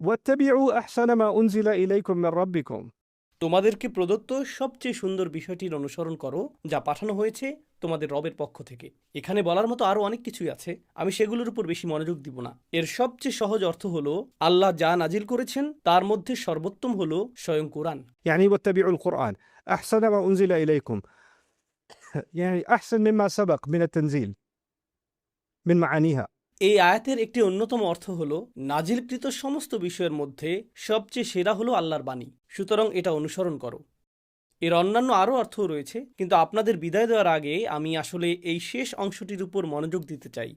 واتبعوا أحسن ما أنزل إليكم من ربكم তোমাদেরকে প্রদত্ত সবচেয়ে সুন্দর বিষয়টির অনুসরণ করো যা পাঠানো হয়েছে তোমাদের রবের পক্ষ থেকে এখানে বলার মতো আরও অনেক কিছুই আছে আমি সেগুলোর উপর বেশি মনোযোগ দিব না এর সবচেয়ে সহজ অর্থ হলো আল্লাহ যা নাজিল করেছেন তার মধ্যে সর্বোত্তম হলো স্বয়ং কোরআন يعني واتبعوا القرآن أحسن ما أنزل إليكم يعني أحسن مما سبق من التنزيل من معانيها এই আয়াতের একটি অন্যতম অর্থ হল, নাজিলকৃত সমস্ত বিষয়ের মধ্যে সবচেয়ে সেরা হলো আল্লাহর বাণী। সুতরাং এটা অনুসরণ করো। এর অন্যান্য আরও অর্থও রয়েছে, কিন্তু আপনাদের বিদায় দেওয়ার আগে আমি আসলে এই শেষ অংশটির উপর মনোযোগ দিতে চাই।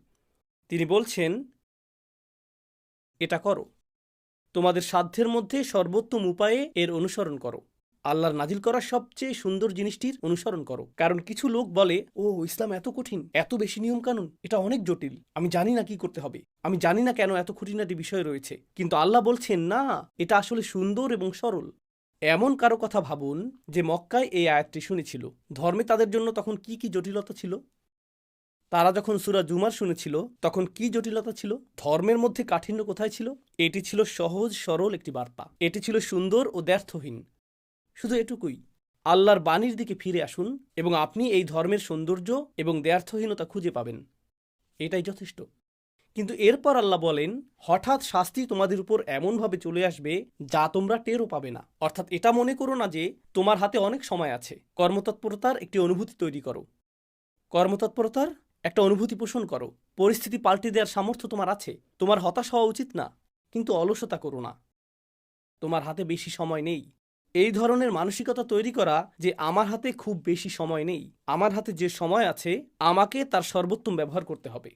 তিনি বলছেন, এটা করো। তোমাদের সাধ্যের মধ্যে সর্বোত্তম উপায়ে এর অনুসরণ করো। আল্লাহর নাজিল করা সবচেয়ে সুন্দর জিনিসটির অনুসরণ করো। কারণ কিছু লোক বলে, ও, ইসলাম এত কঠিন, এত বেশি নিয়ম কানুন এটা অনেক জটিল, আমি জানি না কি করতে হবে, আমি জানি না কেন এত খুঁটিনাটি বিষয় রয়েছে। কিন্তু আল্লাহ বলছেন, না, এটা আসলে সুন্দর এবং সরল। এমন কারও কথা ভাবুন যে মক্কায় এই আয়াতটি শুনেছিল। ধর্মে তাদের জন্য তখন কি কি জটিলতা ছিল? তারা যখন সুরা জুমার শুনেছিল, তখন কি জটিলতা ছিল? ধর্মের মধ্যে কাঠিন্য কোথায় ছিল? এটি ছিল সহজ, সরল একটি বার্তা। এটি ছিল সুন্দর ও দ্ব্যর্থহীন শুধু এটুকুই, আল্লাহর বাণীর দিকে ফিরে আসুন এবং আপনি এই ধর্মের সৌন্দর্য এবং দ্ব্যর্থহীনতা খুঁজে পাবেন। এটাই যথেষ্ট। কিন্তু এরপর আল্লাহ বলেন, হঠাৎ শাস্তি তোমাদের উপর এমনভাবে চলে আসবে যা তোমরা টেরও পাবে না। অর্থাৎ এটা মনে করো না যে তোমার হাতে অনেক সময় আছে। কর্মতৎপরতার একটি অনুভূতি তৈরি করো। কর্মতৎপরতার একটা অনুভূতি পোষণ করো। পরিস্থিতি পাল্টে দেওয়ার সামর্থ্য তোমার আছে। তোমার হতাশ হওয়া উচিত না, কিন্তু অলসতা করো না। তোমার হাতে বেশি সময় নেই। এই ধরনের মানসিকতা তৈরি করা যে আমার হাতে খুব বেশি সময় নেই। আমার হাতে যে সময় আছে, আমাকে তার সর্বোত্তম ব্যবহার করতে হবে।